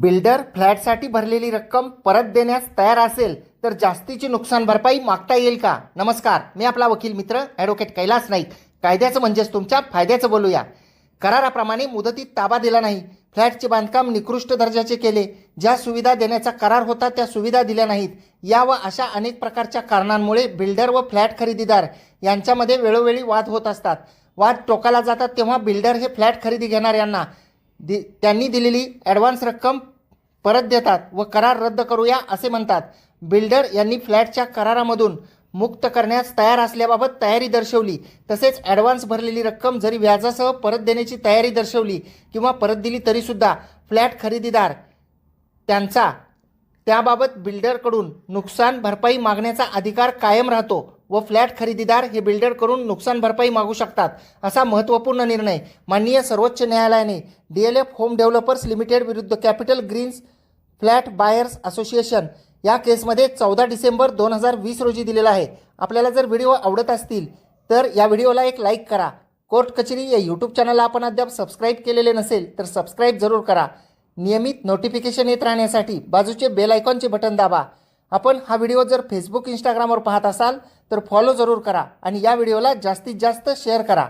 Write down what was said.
Builder फ्लॅटसाठी भरलेली रक्कम परत देण्यास तयार असेल तर जास्तीची नुकसान भरपाई मागता येईल का? नमस्कार मी आपला वकील मित्र ॲडव्होकेट कैलास नाईक. कायद्याचं म्हणजेच तुमच्या फायद्याचं बोलूया. कराराप्रमाणे मुदतीत ताबा दिला नाही. फ्लॅटचे बांधकाम निकृष्ट दर्जाचे केले. ज्या सुविधा देण्याचा करार होता त्या सुविधा दिल्या नाहीत. या व अशा अनेक प्रकारच्या कारणांमुळे बिल्डर व फ्लॅट खरेदीदार यांच्यामध्ये वेळोवेळी वाद होत असतात. वाद टोकाला जातात तेव्हा बिल्डर हे फ्लॅट खरेदी घेणाऱ्यांना दि त्यांनी दिलेली ॲडव्हान्स रक्कम परत देतात व करार रद्द करूया असे म्हणतात. बिल्डर यांनी फ्लॅटच्या करारामधून मुक्त करण्यास तयार असल्याबाबत तयारी दर्शवली. तसेच ॲडव्हान्स भरलेली रक्कम जरी व्याजासह परत देण्याची तयारी दर्शवली किंवा परत दिली तरीसुद्धा फ्लॅट खरेदीदार त्यांचा त्याबाबत बिल्डरकडून नुकसान भरपाई मागण्याचा अधिकार कायम राहतो. व फ्लॅट खरेदीदार हे बिल्डरकडून नुकसान भरपाई मागू शकतात असा महत्त्वपूर्ण निर्णय माननीय सर्वोच्च न्यायालयाने D L F home developers limited विरुद्ध capital greens flat buyers association या केसमध्ये चौदा डिसेंबर दोन हजार वीस रोजी दिलेला आहे. आपल्याला जर व्हिडिओ आवडत असतील तर या व्हिडिओला एक लाईक करा. कोर्ट कचेरी या यूट्यूब चॅनलला आपण अद्याप सबस्क्राईब केलेले नसेल तर सबस्क्राईब जरूर करा. नियमित नोटिफिकेशन येत राहण्यासाठी बाजूचे बेल आयकॉनचे बटन दाबा. आपण हा व्हिडिओ जर फेसबुक इंस्टाग्रामवर पाहत असाल तर फॉलो जरूर करा आणि या व्हिडिओला जास्तीत जास्त शेअर करा.